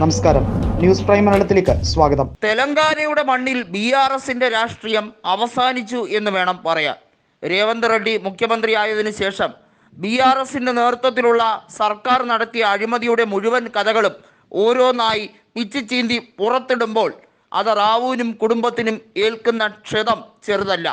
നമസ്കാരം. News prime മലയാളത്തിലേക്ക് സ്വാഗതം. തെലങ്കാനയുടെ മണ്ണിൽ ബി ആർ എസിന്റെ രാഷ്ട്രീയം അവസാനിച്ചു എന്ന് വേണം പറയാൻ. രേവന്ത് റെഡ്ഡി മുഖ്യമന്ത്രിയായതിനു ശേഷം ബി ആർ എസിന്റെ നേതൃത്വത്തിലുള്ള സർക്കാർ നടത്തിയ അഴിമതിയുടെ മുഴുവൻ കഥകളും ഓരോന്നായി പിച്ചു ചീന്തി പുറത്തിടുമ്പോൾ അത് റാവുവിനും കുടുംബത്തിനും ഏൽക്കുന്ന ക്ഷതം ചെറുതല്ല.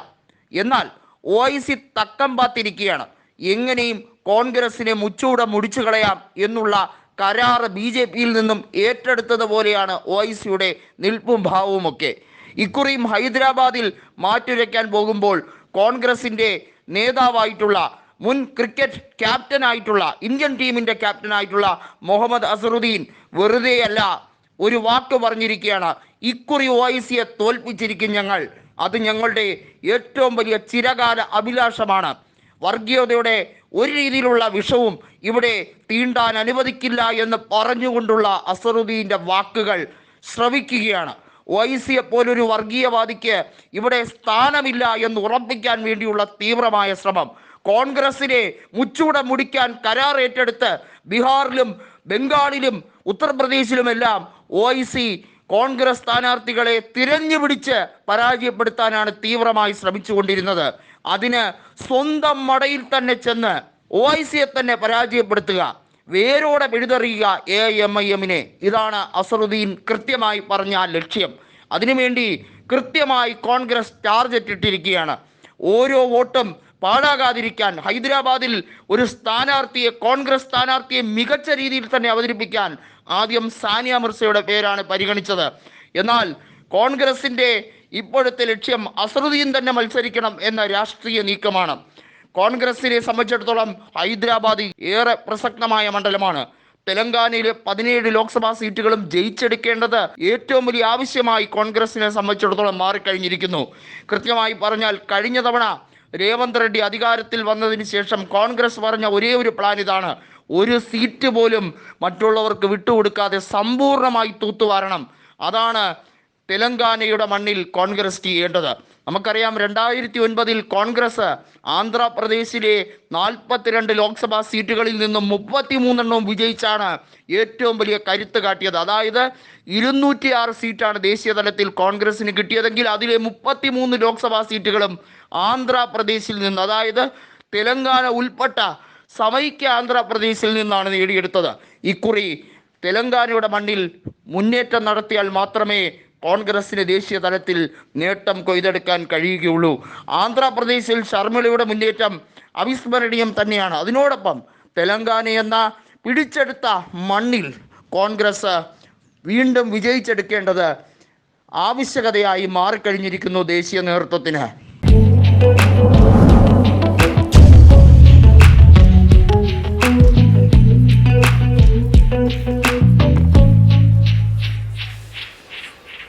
എന്നാൽ ഒ ഐ സി തക്കം പാത്തിരിക്കുകയാണ്. എങ്ങനെയും കോൺഗ്രസിനെ മുച്ചൂടെ മുടിച്ചു കളയാം എന്നുള്ള കരാറ് ബി ജെ പിയിൽ നിന്നും ഏറ്റെടുത്തതുപോലെയാണ് ഒ ഐ സിയുടെ നിൽപ്പും ഭാവവുമൊക്കെ ഇക്കുറിയും ഹൈദരാബാദിൽ മാറ്റുരയ്ക്കാൻ പോകുമ്പോൾ കോൺഗ്രസിന്റെ നേതാവായിട്ടുള്ള മുൻ ക്രിക്കറ്റ് ക്യാപ്റ്റനായിട്ടുള്ള ഇന്ത്യൻ ടീമിന്റെ ക്യാപ്റ്റനായിട്ടുള്ള മുഹമ്മദ് അസറുദ്ദീൻ വെറുതെയല്ല ഒരു വാക്ക് പറഞ്ഞിരിക്കുകയാണ്. ഇക്കുറി ഒ ഐ സിയെ തോൽപ്പിച്ചിരിക്കും ഞങ്ങൾ. അത് ഞങ്ങളുടെ ഏറ്റവും വലിയ ചിരകാല അഭിലാഷമാണ്. വർഗീയതയുടെ ഒരു രീതിയിലുള്ള വിഷവും ഇവിടെ തീണ്ടാൻ അനുവദിക്കില്ല എന്ന് പറഞ്ഞുകൊണ്ടുള്ള അസറുദ്ദീന്റെ വാക്കുകൾ ശ്രവിക്കുകയാണ് ഒയ്സിയെ പോലൊരു വർഗീയവാദിക്ക് ഇവിടെ സ്ഥാനമില്ല എന്ന് ഉറപ്പിക്കാൻ വേണ്ടിയുള്ള തീവ്രമായ ശ്രമം. കോൺഗ്രസിനെ മുച്ചൂടെ മുടിക്കാൻ കരാർ ഏറ്റെടുത്ത് ബീഹാറിലും ബംഗാളിലും ഉത്തർപ്രദേശിലുമെല്ലാം ഒ ഐ സി കോൺഗ്രസ് സ്ഥാനാർത്ഥികളെ തിരഞ്ഞു പിടിച്ച് പരാജയപ്പെടുത്താനാണ് തീവ്രമായി ശ്രമിച്ചുകൊണ്ടിരുന്നത്. അതിന് സ്വന്തം മടയിൽ തന്നെ ചെന്ന് ഒ ഐ സിയെ തന്നെ പരാജയപ്പെടുത്തുക. വേരോടെ പിഴുതെറിയുക എ എം ഐ എമ്മിനെ ഇതാണ് അസറുദ്ദീൻ കൃത്യമായി പറഞ്ഞ ലക്ഷ്യം. അതിനുവേണ്ടി കൃത്യമായി കോൺഗ്രസ് ടാർഗറ്റ് ഇട്ടിരിക്കുകയാണ്. ഓരോ വോട്ടും പാഴാകാതിരിക്കാൻ ഹൈദരാബാദിൽ ഒരു സ്ഥാനാർത്ഥിയെ കോൺഗ്രസ് സ്ഥാനാർത്ഥിയെ മികച്ച രീതിയിൽ തന്നെ അവതരിപ്പിക്കാൻ ആദ്യം സാനിയ മിർസയുടെ പേരാണ് പരിഗണിച്ചത്. എന്നാൽ കോൺഗ്രസിന്റെ ഇപ്പോഴത്തെ ലക്ഷ്യം അസറുദ്ദീൻ തന്നെ മത്സരിക്കണം എന്ന രാഷ്ട്രീയ നീക്കമാണ്. കോൺഗ്രസിനെ സംബന്ധിച്ചിടത്തോളം ഹൈദരാബാദ് ഏറെ പ്രസക്തമായ മണ്ഡലമാണ്. തെലങ്കാനയിലെ പതിനേഴ് ലോക്സഭാ സീറ്റുകളും ജയിച്ചെടുക്കേണ്ടത് ഏറ്റവും വലിയ ആവശ്യമായി കോൺഗ്രസിനെ സംബന്ധിച്ചിടത്തോളം മാറിക്കഴിഞ്ഞിരിക്കുന്നു. കൃത്യമായി പറഞ്ഞാൽ കഴിഞ്ഞ തവണ രേവന്ത് റെഡ്ഡി അധികാരത്തിൽ വന്നതിന് ശേഷം കോൺഗ്രസ് പറഞ്ഞ ഒരേ ഒരു പ്ലാൻ ഇതാണ്. ഒരു സീറ്റ് പോലും മറ്റുള്ളവർക്ക് വിട്ടുകൊടുക്കാതെ സമ്പൂർണമായി തൂത്തുവാരണം. അതാണ് തെലങ്കാനയുടെ മണ്ണിൽ കോൺഗ്രസ് ചെയ്യേണ്ടത്. നമുക്കറിയാം രണ്ടായിരത്തി ഒൻപതിൽ കോൺഗ്രസ് ആന്ധ്രാപ്രദേശിലെ നാൽപ്പത്തിരണ്ട് ലോക്സഭാ സീറ്റുകളിൽ നിന്നും മുപ്പത്തിമൂന്നെണ്ണവും വിജയിച്ചാണ് ഏറ്റവും വലിയ കരുത്ത് കാട്ടിയത്. അതായത് ഇരുന്നൂറ്റി ആറ് സീറ്റാണ് ദേശീയ തലത്തിൽ കോൺഗ്രസിന് കിട്ടിയതെങ്കിൽ അതിലെ മുപ്പത്തിമൂന്ന് ലോക്സഭാ സീറ്റുകളും ആന്ധ്രാപ്രദേശിൽ നിന്ന് അതായത് തെലങ്കാന ഉൾപ്പെട്ട സമൈക്യ ആന്ധ്രാപ്രദേശിൽ നിന്നാണ് നേടിയെടുത്തത്. ഇക്കുറി തെലങ്കാനയുടെ മണ്ണിൽ മുന്നേറ്റം നടത്തിയാൽ മാത്രമേ കോൺഗ്രസിന് ദേശീയ തലത്തിൽ നേട്ടം കൊയ്തെടുക്കാൻ കഴിയുകയുള്ളൂ. ആന്ധ്രാപ്രദേശിൽ ശർമ്മിളയുടെ മുന്നേറ്റം അവിസ്മരണീയം തന്നെയാണ്. അതിനോടൊപ്പം തെലങ്കാന എന്ന പിടിച്ചെടുത്ത മണ്ണിൽ കോൺഗ്രസ് വീണ്ടും വിജയിച്ചെടുക്കേണ്ടത് ആവശ്യകതയായി മാറിക്കഴിഞ്ഞിരിക്കുന്നു ദേശീയ നേതൃത്വത്തിന്.